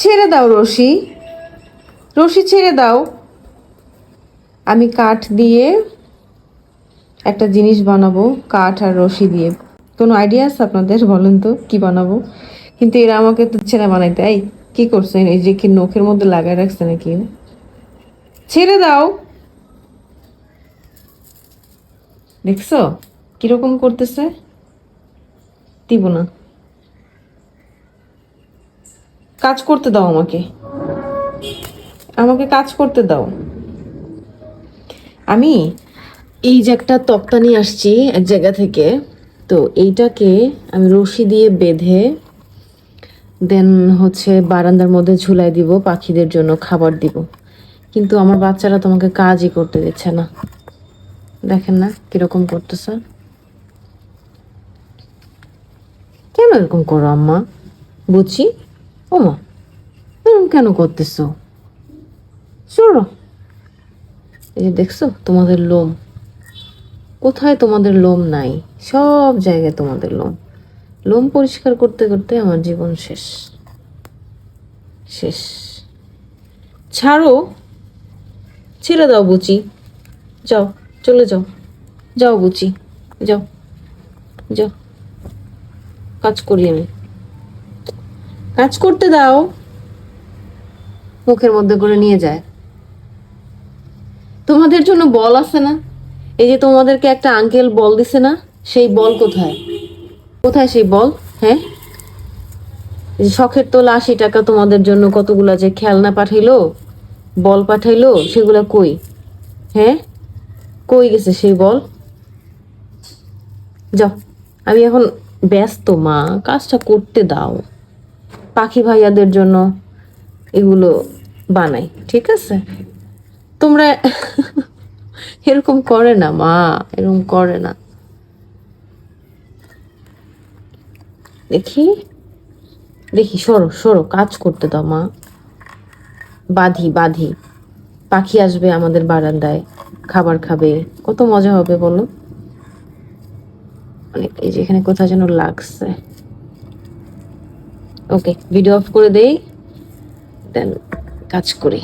ছেড়ে দাও রশি। রশি ছেড়ে দাও। আমি কাঠ দিয়ে একটা জিনিস বানাবো, কাঠ আর রশি দিয়ে। কোনো আইডিয়া আছে আপনাদের? বলেন তো, কি বানাবো? কিন্তু এরা আমাকে তো ছেড়ে বানাইতে এই কি করছেন? এই যে কি নখের মধ্যে লাগাই রাখছে নাকি ছেড়ে দাও। দেখছ? কীরকম করতেছে? দিব না। কাজ করতে দাও আমাকে। আমাকে কাজ করতে দাও। আমি এই যে একটা তক্তা নিয়ে আসছি এক জায়গা থেকে, তো এইটাকে আমি রশি দিয়ে বেঁধে দেন হচ্ছে বারান্দার মধ্যে ঝুলাই দিব, পাখিদের জন্য খাবার দিব। কিন্তু আমার বাচ্চারা তোমাকে কাজই করতে দিচ্ছে না। দেখেন না কীরকম করতেছে। কেন এরকম করো আম্মা? বুঝি ও মা কেন করতেছো? চলো এই যে দেখছ তোমাদের লোম? কোথায় তোমাদের লোম নাই? সব জায়গায় তোমাদের লোম। লোম পরিষ্কার করতে করতে আমার জীবন শেষ। শেষ। ছাড়ো। ছেড়ে দাও বুচি। যাও, চলে যাও। যাও বুচি। যাও। যাও। কাজ করি আমি। কাজ করতে দাও। মুখের মধ্যে করে নিয়ে যায়। তোমাদের জন্য বল আছে না? এই যে তোমাদেরকে একটা আঙ্কেল বল দিছে না, সেই বল কোথায়? কোথায় সেই বল? হ্যাঁ? শখের তোলা আশি টাকা তোমাদের জন্য কতগুলা যে খেলনা পাঠাইলো, বল পাঠাইলো, সেগুলা কই? হ্যাঁ? কই গেছে সেই বল? যাও, আমি এখন ব্যস্ত, মা। কাজটা করতে দাও। পাখি ভাইয়াদের জন্য এগুলো বানাই, ঠিক আছে? তোমরা এরকম করে না, মা, এরকম করে না। দেখি দেখি, সরো সরো, কাজ করতে দাও, মা। বাঁধি বাঁধি। পাখি আসবে আমাদের বারান্দায়, খাবার খাবে। কত মজা হবে বলো? অনেক, এই যে এখানে কোথাও যেন লাগছে। ওকে ভিডিও অফ করে দেই দেন কাজ করি।